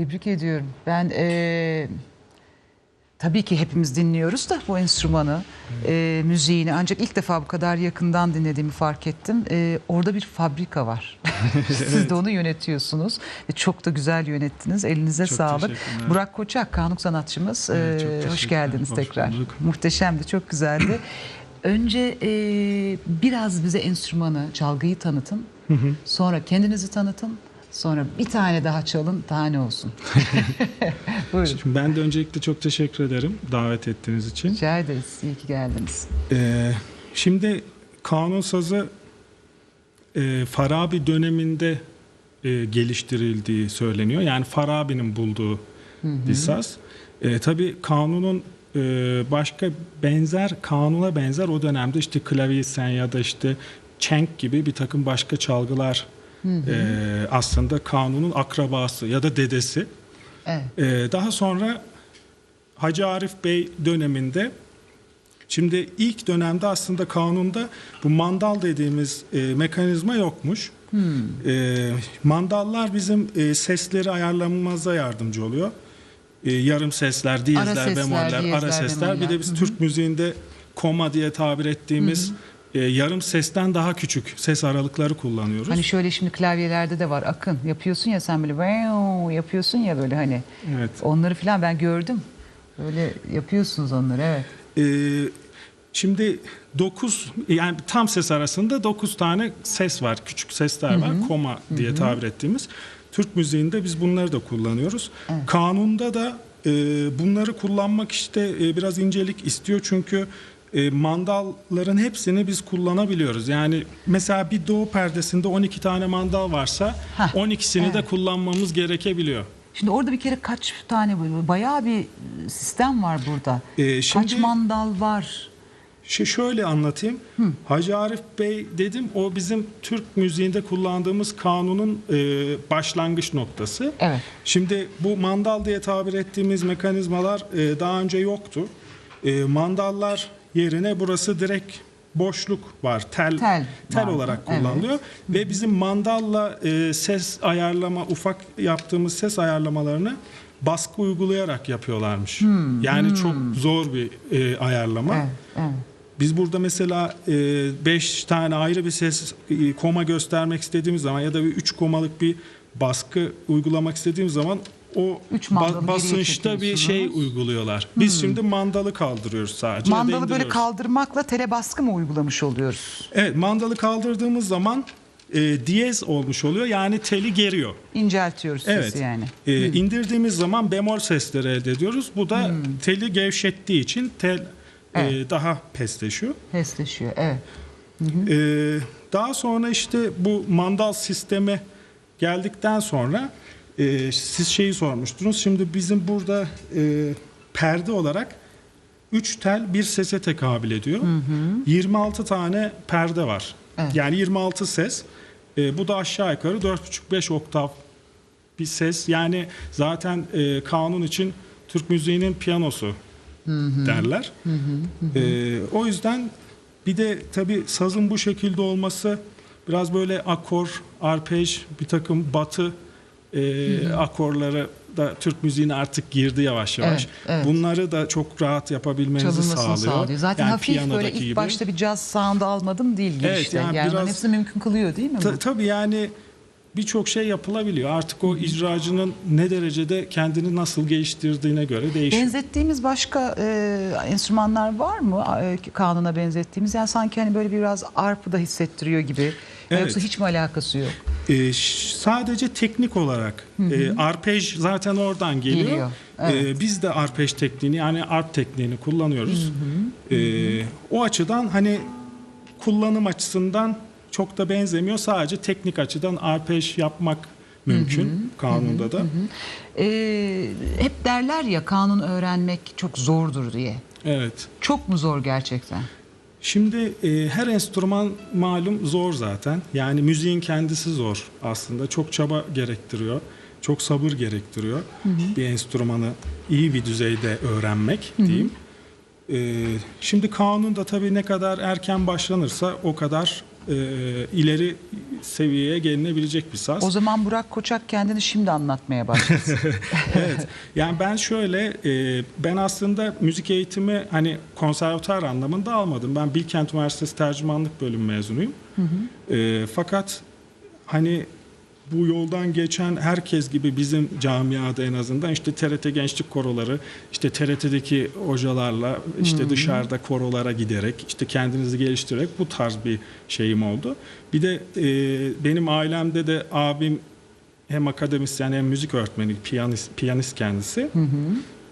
Tebrik ediyorum. Ben eee, tabii ki hepimiz dinliyoruz da bu enstrümanı, eee, müziğini. Ancak ilk defa bu kadar yakından dinlediğimi fark ettim. Eee, orada bir fabrika var. Siz de onu yönetiyorsunuz. Ve çok da güzel yönettiniz. Elinize Çok sağlık. Burak Koçak, kanuk sanatçımız. Evet, Eee, hoş geldiniz Hoş tekrar. bulduk. Muhteşemdi, çok güzeldi. Önce eee, biraz bize enstrümanı, çalgıyı tanıtın. Sonra kendinizi tanıtın. Sonra bir tane daha çalın, daha ne olsun. Buyurun. Şimdi ben de öncelikle çok teşekkür ederim davet ettiğiniz için. Rica ederiz. İyi ki geldiniz. Ee, şimdi kanun sazı e, Farabi döneminde e, geliştirildiği söyleniyor. Yani Farabi'nin bulduğu bir saz. E, tabii kanunun e, başka benzer kanuna benzer o dönemde işte klaviyesen ya da işte çenk gibi bir takım başka çalgılar e, aslında kanunun akrabası ya da dedesi. Evet. Ee, daha sonra Hacı Arif Bey döneminde şimdi ilk dönemde aslında kanunda bu mandal dediğimiz e, mekanizma yokmuş. E, mandallar bizim e, sesleri ayarlamamıza yardımcı oluyor. E, yarım sesler, diyezler, bemoller, ara sesler. Bir bemoller. de biz Türk müziğinde koma diye tabir ettiğimiz e, yarım sesten daha küçük ses aralıkları kullanıyoruz. Hani şöyle şimdi klavyelerde de var. Akın yapıyorsun ya sen böyle yapıyorsun ya böyle hani. evet. Onları falan ben gördüm. Böyle yapıyorsunuz onları evet. Ee, şimdi 9 yani tam ses arasında 9 tane ses var. Küçük sesler var. Koma diye tabir ettiğimiz. Türk müziğinde biz bunları da kullanıyoruz. Evet. Kanunda da e, bunları kullanmak işte e, biraz incelik istiyor çünkü e, mandalların hepsini biz kullanabiliyoruz. Yani mesela bir doğu perdesinde 12 tane mandal varsa Hah, 12'sini de evet. kullanmamız gerekebiliyor. Şimdi orada bir kere kaç tane bayağı bir sistem var burada. Ee, şimdi- Kaç mandal var? Şu şöyle anlatayım. Hacı Arif Bey dedim o bizim Türk müziğinde kullandığımız kanunun e, başlangıç noktası. Evet. Şimdi bu mandal diye tabir ettiğimiz mekanizmalar e, daha önce yoktu. E, mandallar yerine burası direkt boşluk var. Tel Tel tel vardı, olarak evet. kullanılıyor ve bizim mandalla e, ses ayarlama ufak yaptığımız ses ayarlamalarını baskı uygulayarak yapıyorlarmış. yani çok zor bir e, ayarlama. Evet, evet. Biz burada mesela 5 tane ayrı bir ses e, koma göstermek istediğimiz zaman ya da bir 3 komalık bir baskı uygulamak istediğimiz zaman o Üç mandalı basınçta bir şey uyguluyorlar. Biz şimdi mandalı kaldırıyoruz sadece. Mandalı böyle kaldırmakla tele baskı mı uygulamış oluyoruz? Evet mandalı kaldırdığımız zaman e, diyez olmuş oluyor. Yani teli geriyor. İnceltiyoruz Evet. sesi yani. E, indirdiğimiz zaman bemol sesleri elde ediyoruz. Bu da teli gevşettiği için tel e, Evet. daha pesleşiyor. Pesleşiyor. Evet. Ee, daha sonra işte bu mandal sisteme geldikten sonra e, siz şeyi sormuştunuz. Şimdi bizim burada e, perde olarak 3 tel bir sese tekabül ediyor. 26 tane perde var. Evet. Yani 26 ses. E, bu da aşağı yukarı 4,5-5 oktav bir ses. Yani zaten e, kanun için Türk müziğinin piyanosu derler. E, o yüzden bir de tabii sazın bu şekilde olması biraz böyle akor, arpej, bir takım batı e, akorları da Türk müziğine artık girdi yavaş yavaş. Evet, evet. Bunları da çok rahat yapabilmenizi Çalınmasını sağlıyor. sağlıyor. Zaten Yani hafif böyle ilk gibi. başta bir caz sound'u almadım değil Evet, yani yani biraz- hepsini mümkün kılıyor değil mi? Ta- tabii yani birçok şey yapılabiliyor. Artık o icracının ne derecede kendini nasıl geliştirdiğine göre değişiyor. Benzettiğimiz başka e, enstrümanlar var mı? E, kanuna benzettiğimiz. Yani sanki hani böyle biraz arpı da hissettiriyor gibi. Evet. Yoksa hiç mi alakası yok? Ee, ş- sadece teknik olarak e, arpej zaten oradan geliyor. Geliyor, Ee, biz de arpej tekniğini yani arp tekniğini kullanıyoruz. Ee, o açıdan hani kullanım açısından çok da benzemiyor. Sadece teknik açıdan arpej yapmak mümkün kanunda da. E, hep derler ya kanun öğrenmek çok zordur diye. Evet. Çok mu zor gerçekten? Şimdi e, her enstrüman malum zor zaten. Yani müziğin kendisi zor aslında. Çok çaba gerektiriyor. Çok sabır gerektiriyor. Bir enstrümanı iyi bir düzeyde öğrenmek diyeyim. E, şimdi kanunda tabii ne kadar erken başlanırsa o kadar e, ileri seviyeye gelinebilecek bir saz. O zaman Burak Koçak kendini şimdi anlatmaya başlasın. evet. Yani ben şöyle e, ben aslında müzik eğitimi hani konservatuar anlamında almadım. Ben Bilkent Üniversitesi tercümanlık bölümü mezunuyum. E, fakat hani bu yoldan geçen herkes gibi bizim camiada en azından işte TRT Gençlik Koroları, işte TRT'deki hocalarla işte dışarıda korolara giderek işte kendinizi geliştirerek bu tarz bir şeyim oldu. Bir de e, benim ailemde de abim hem akademisyen hem müzik öğretmeni, piyanist, piyanist kendisi.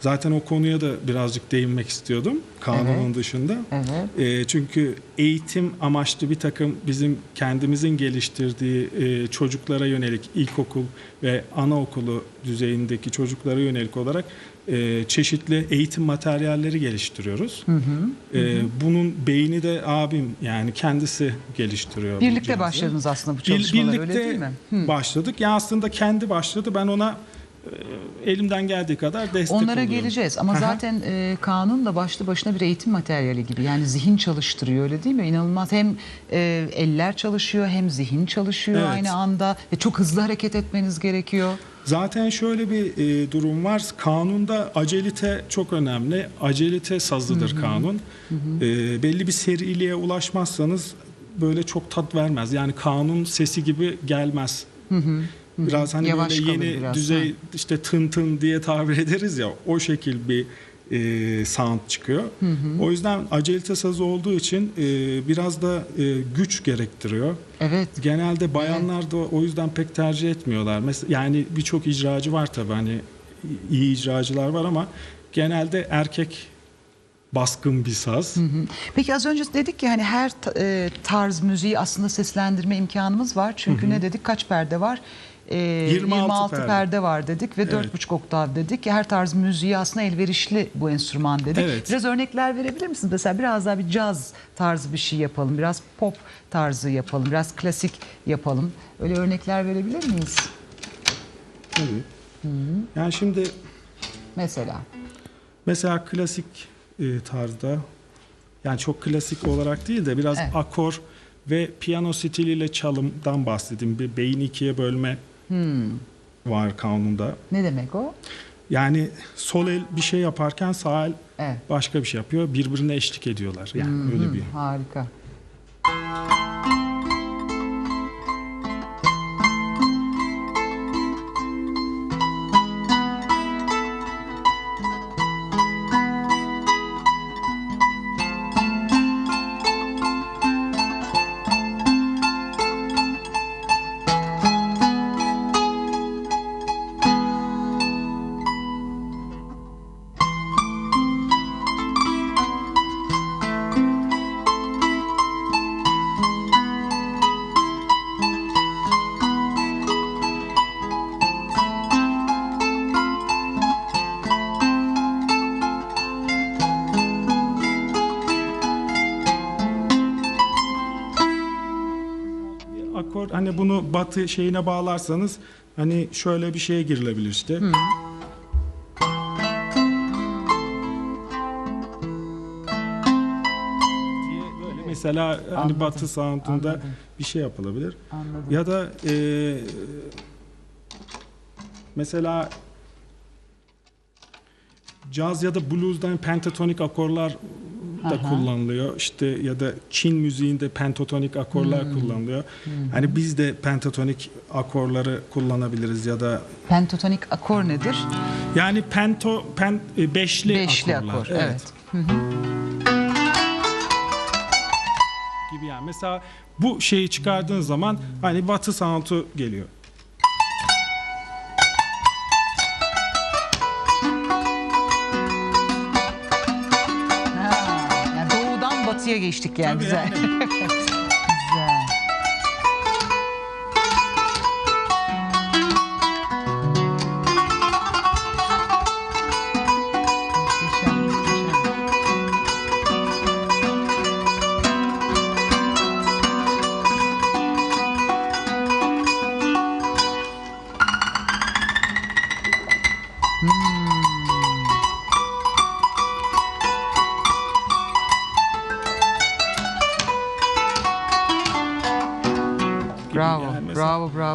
Zaten o konuya da birazcık değinmek istiyordum kanunun Evet. dışında. evet. E, çünkü eğitim amaçlı bir takım bizim kendimizin geliştirdiği e, çocuklara yönelik ilkokul ve anaokulu düzeyindeki çocuklara yönelik olarak e, çeşitli eğitim materyalleri geliştiriyoruz. E, bunun beyni de abim yani kendisi geliştiriyor. Birlikte başladınız aslında bu çalışmalara öyle değil mi? Hı. başladık. Ya aslında kendi başladı. Ben ona elimden geldiği kadar destek Onlara oluyorum. geleceğiz ama zaten e, kanun da başlı başına bir eğitim materyali gibi. Yani zihin çalıştırıyor öyle değil mi? İnanılmaz hem e, eller çalışıyor hem zihin çalışıyor Evet. aynı anda ve çok hızlı hareket etmeniz gerekiyor. Zaten şöyle bir e, durum var. Kanunda acelite çok önemli. Acelite sazlıdır kanun. E, belli bir seriliğe ulaşmazsanız böyle çok tat vermez. Yani kanun sesi gibi gelmez. Biraz hani Yavaş böyle yeni biraz, düzey işte tın tın diye tabir ederiz ya o şekil bir e, sound çıkıyor. O yüzden acelite sazı olduğu için e, biraz da e, güç gerektiriyor. Evet. Genelde bayanlar da o yüzden pek tercih etmiyorlar. Mesela yani birçok icracı var tabii hani iyi icracılar var ama genelde erkek baskın bir saz. Hı. Peki az önce dedik ki hani her e, tarz müziği aslında seslendirme imkanımız var. Çünkü ne dedik? Kaç perde var? E, 26 perde. perde. var dedik ve Evet. 4,5 oktav dedik. Her tarz müziği aslında elverişli bu enstrüman dedik. Evet. Biraz örnekler verebilir misiniz? Mesela biraz daha bir caz tarzı bir şey yapalım. Biraz pop tarzı yapalım. Biraz klasik yapalım. Öyle örnekler verebilir miyiz? Tabii. Yani şimdi Mesela. mesela klasik e, tarzda yani çok klasik olarak değil de biraz Evet. akor ve piyano stiliyle çalımdan bahsedeyim. Bir beyin ikiye bölme var kanunda. Ne demek o? Yani sol el bir şey yaparken sağ el Evet. başka bir şey yapıyor. Birbirine eşlik ediyorlar. Yani öyle bir. Harika. Bunu batı şeyine bağlarsanız hani şöyle bir şeye girilebilir işte. diye böyle mesela hani Anladım, batı sound'unda anladım. bir şey yapılabilir. Anladım. Ya da e, mesela caz ya da blues'dan pentatonik akorlar da Aha. kullanılıyor. İşte ya da Çin müziğinde pentatonik akorlar Hmm. kullanılıyor. Hani biz de pentatonik akorları kullanabiliriz ya da Pentatonik akor nedir? yani pento pen e, beşli, Beşli akorlar. akor. Evet. Gibi yani. Mesela bu şeyi çıkardığın zaman hani batı sound'u geliyor. Geçtik yani Tabii güzel. yani.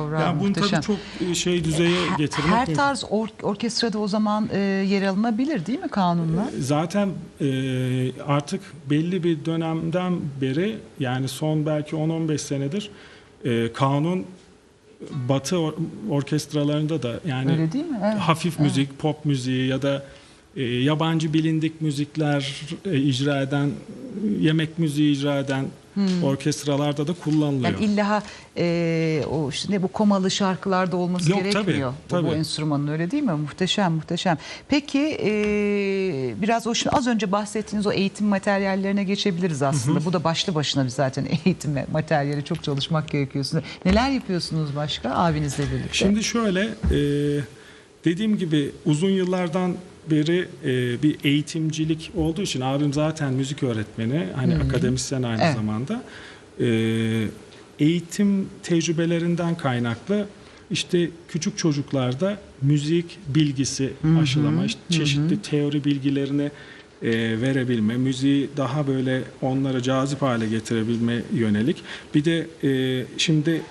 bravo, bravo. Yani bunu Muhteşem. tabii çok e, şey düzeye getirmek Her mümkün. tarz or- orkestrada o zaman e, yer alınabilir değil mi kanunla? Zaten e, artık belli bir dönemden beri yani son belki 10-15 senedir e, kanun Batı or- orkestralarında da yani Öyle değil mi? Evet. hafif müzik, pop müziği ya da e, yabancı bilindik müzikler e, icra eden, yemek müziği icra eden orkestralarda da kullanılıyor. Hmm. Yani illa e, o işte ne bu komalı şarkılarda olması Yok, gerekmiyor. tabii, Bu, bu tabii. enstrümanın öyle değil mi? Muhteşem, muhteşem. Peki e, biraz o şimdi az önce bahsettiğiniz o eğitim materyallerine geçebiliriz aslında. Bu da başlı başına bir zaten eğitim materyali çok çalışmak gerekiyor. Neler yapıyorsunuz başka abinizle birlikte? Şimdi şöyle e, dediğim gibi uzun yıllardan beri e, bir eğitimcilik olduğu için abim zaten müzik öğretmeni hani akademisyen aynı Evet. zamanda E, eğitim tecrübelerinden kaynaklı işte küçük çocuklarda müzik bilgisi aşılama işte çeşitli teori bilgilerini e, verebilme, müziği daha böyle onlara cazip hale getirebilme yönelik. Bir de e, şimdi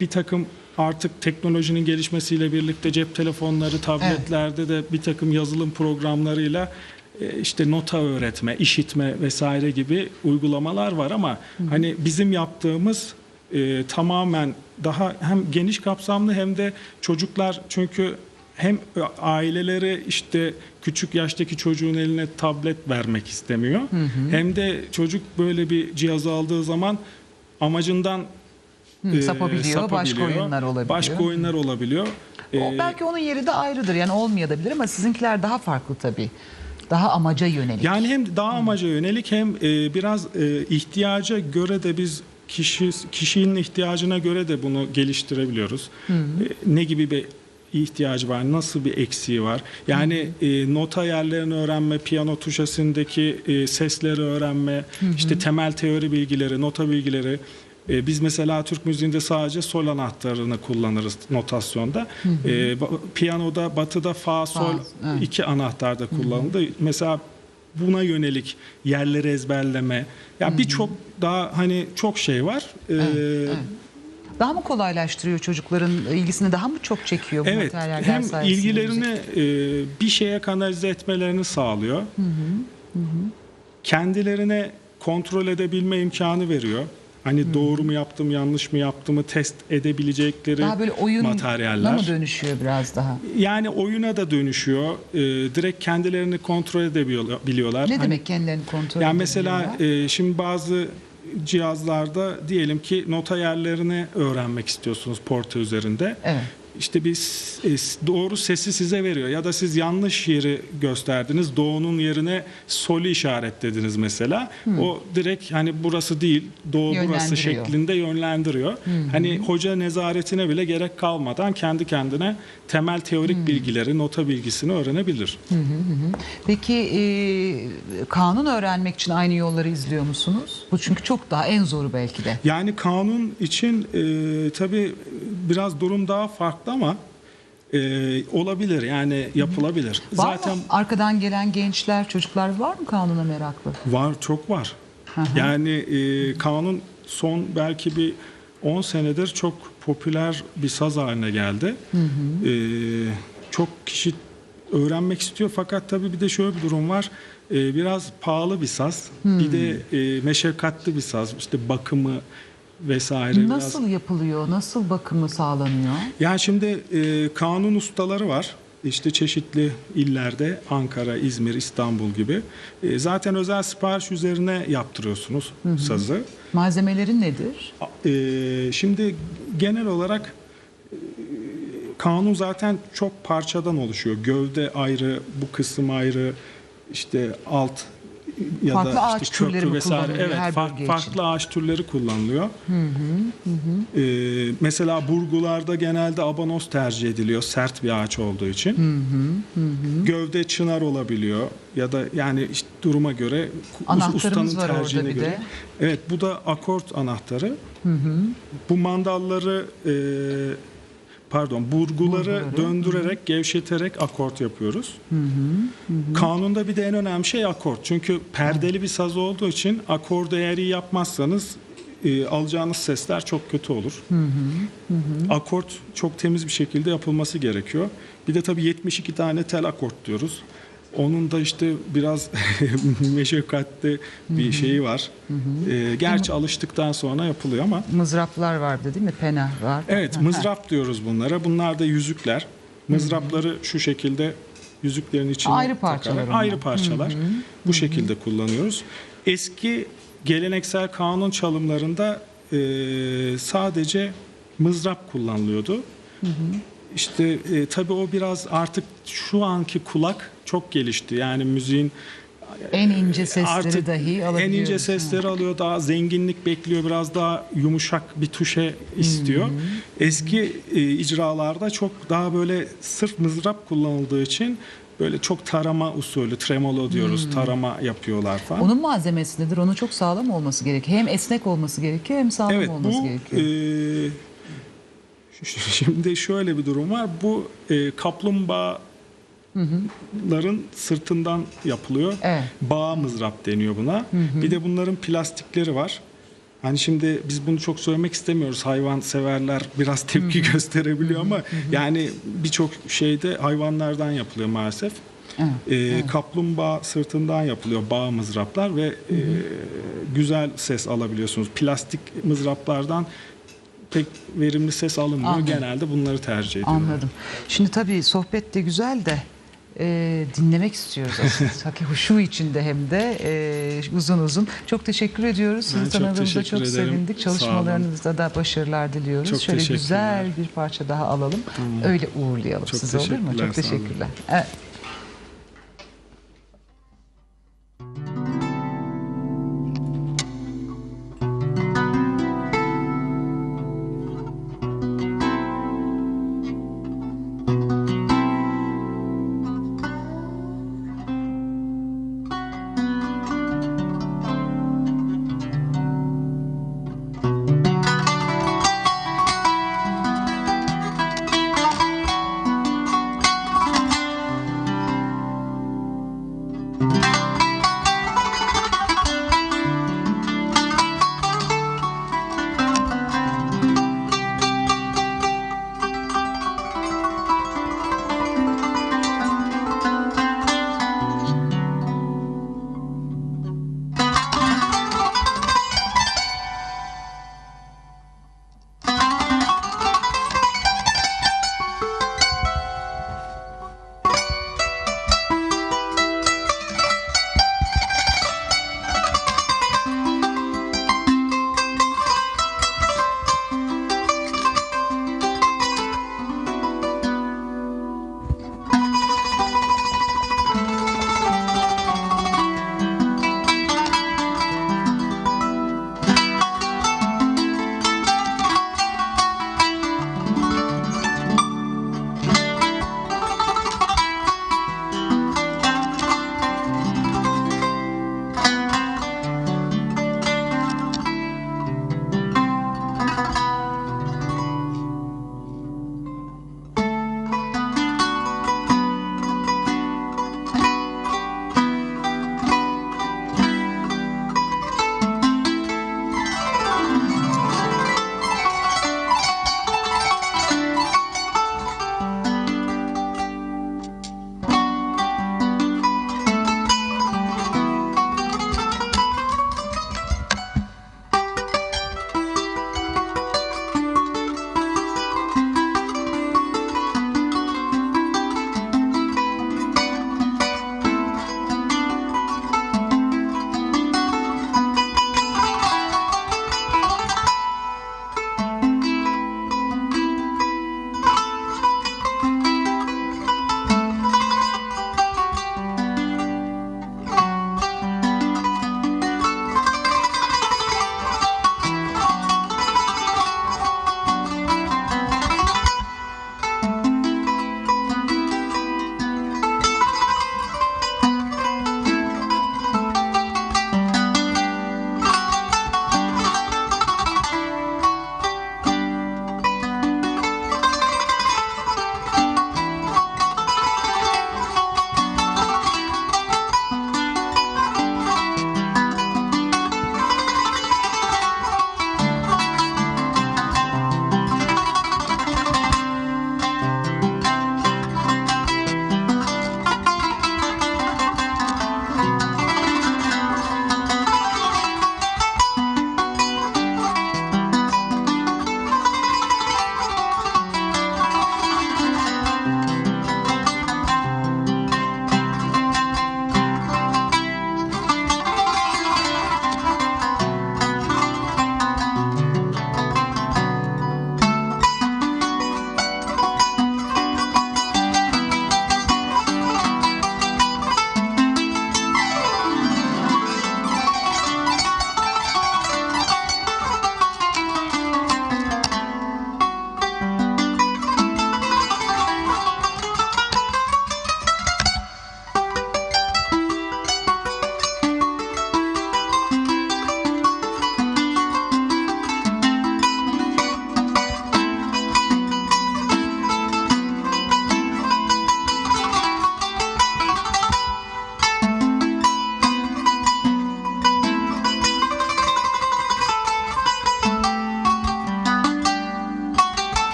bir takım artık teknolojinin gelişmesiyle birlikte cep telefonları, tabletlerde de bir takım yazılım programlarıyla e, işte nota öğretme, işitme vesaire gibi uygulamalar var ama hani bizim yaptığımız e, tamamen daha hem geniş kapsamlı hem de çocuklar çünkü hem aileleri işte küçük yaştaki çocuğun eline tablet vermek istemiyor. Hem de çocuk böyle bir cihaz aldığı zaman amacından Hı, e, sapabiliyor, başka oyunlar olabiliyor. Başka oyunlar olabiliyor. O, E, belki onun yeri de ayrıdır yani olmayabilir ama sizinkiler daha farklı tabii. Daha amaca yönelik. yani hem daha amaca yönelik hem e, biraz e, ihtiyaca göre de biz kişi kişinin ihtiyacına göre de bunu geliştirebiliyoruz. E, ne gibi bir ihtiyacı var, nasıl bir eksiği var. Yani e, nota yerlerini öğrenme, piyano tuşasındaki e, sesleri öğrenme, işte temel teori bilgileri, nota bilgileri. E, biz mesela Türk müziğinde sadece sol anahtarını kullanırız notasyonda. E, ba- piyanoda, batıda fa, sol evet. iki anahtarda kullanıldı. Mesela buna yönelik yerleri ezberleme. Ya birçok daha hani çok şey var. Ee, Daha mı kolaylaştırıyor çocukların ilgisini daha mı çok çekiyor bu Evet, materyaller hem sayesinde müzik? ilgilerini e, bir şeye kanalize etmelerini sağlıyor. Kendilerine kontrol edebilme imkanı veriyor. Hani doğru mu yaptım, yanlış mı yaptımı test edebilecekleri daha böyle oyuna materyaller. mı dönüşüyor biraz daha? Yani oyuna da dönüşüyor. E, direkt kendilerini kontrol edebiliyorlar. Ne Hani- demek kendilerini kontrol Yani mesela e, şimdi bazı cihazlarda diyelim ki nota yerlerini öğrenmek istiyorsunuz porta üzerinde. Evet. İşte bir e, doğru sesi size veriyor ya da siz yanlış yeri gösterdiniz. Doğunun yerine solü işaretlediniz mesela. O direkt hani burası değil, doğu burası şeklinde yönlendiriyor. Hani hoca nezaretine bile gerek kalmadan kendi kendine temel teorik bilgileri, nota bilgisini öğrenebilir. Peki e, kanun öğrenmek için aynı yolları izliyor musunuz? Bu çünkü çok daha en zoru belki de. Yani kanun için e, tabii biraz durum daha farklı ama e, olabilir yani yapılabilir. Var Zaten mı? Arkadan gelen gençler, çocuklar var mı kanuna meraklı? var çok var. Yani e, kanun son belki bir 10 senedir çok popüler bir saz haline geldi. E, çok kişi öğrenmek istiyor fakat tabii bir de şöyle bir durum var. E, biraz pahalı bir saz. Bir de e, meşakkatli bir saz. İşte bakımı vesaire biraz Nasıl yapılıyor? Nasıl bakımı sağlanıyor? Yani şimdi e, kanun ustaları var. İşte çeşitli illerde Ankara, İzmir, İstanbul gibi. E, zaten özel sipariş üzerine yaptırıyorsunuz sazı. Malzemeleri nedir? E, şimdi genel olarak e, kanun zaten çok parçadan oluşuyor. Gövde ayrı, bu kısım ayrı, işte alt ya Farklı da ağaç işte köprü vesaire. Evet, her fark- bölge için? farklı ağaç türleri kullanılıyor. Ee, mesela burgularda genelde abanos tercih ediliyor sert bir ağaç olduğu için. Gövde çınar olabiliyor ya da yani işte duruma göre ustanın var orada tercihine bir göre. de. Evet bu da akort anahtarı. Bu mandalları e, pardon burguları döndürerek gevşeterek akort yapıyoruz. Kanunda bir de en önemli şey akort. Çünkü perdeli bir saz olduğu için akordu eğer yapmazsanız e, alacağınız sesler çok kötü olur. Akort çok temiz bir şekilde yapılması gerekiyor. Bir de tabii 72 tane tel akort diyoruz. Onun da işte biraz meşakkatli bir şeyi var. E, gerçi alıştıktan sonra yapılıyor ama Mızraplar vardı değil mi? Pena var. Evet, Ha, mızrap diyoruz bunlara. Bunlar da yüzükler. Mızrapları şu şekilde yüzüklerin içine Ayrı parçalar ayrı parçalar. Bu şekilde kullanıyoruz. Eski geleneksel kanun çalımlarında e, sadece mızrap kullanılıyordu. İşte e, tabii o biraz artık şu anki kulak çok gelişti. Yani müziğin En ince sesleri Artık dahi en alabiliyoruz. ince sesleri alıyor daha zenginlik bekliyor biraz daha yumuşak bir tuşe istiyor. Eski e, icralarda çok daha böyle sırf mızrap kullanıldığı için böyle çok tarama usulü tremolo diyoruz tarama yapıyorlar falan. Onun malzemesi nedir? Onun çok sağlam olması gerekiyor. Hem esnek olması gerekiyor hem sağlam evet olması bu gerekiyor. e, ş- şimdi şöyle bir durum var bu e, kaplumbağaların sırtından yapılıyor. Evet. Bağ mızrap deniyor buna. Bir de bunların plastikleri var. Hani şimdi biz bunu çok söylemek istemiyoruz. Hayvan severler biraz tepki gösterebiliyor ama yani birçok şeyde hayvanlardan yapılıyor maalesef. Evet, Ee, Kaplumbağa sırtından yapılıyor bağ mızraplar ve e, güzel ses alabiliyorsunuz. Plastik mızraplardan pek verimli ses alınmıyor. Anladım. Genelde bunları tercih ediyorlar. Anladım. Şimdi tabii sohbet de güzel de e, dinlemek istiyoruz aslında. Hakikaten huşu içinde hem de e, uzun uzun. Çok teşekkür ediyoruz. Sizi çok tanıdığımızda çok ederim. sevindik. Çalışmalarınızda da başarılar diliyoruz. Çok Şöyle güzel bir parça daha alalım. Öyle uğurlayalım Çok sizi olur mu? Çok teşekkürler. Evet.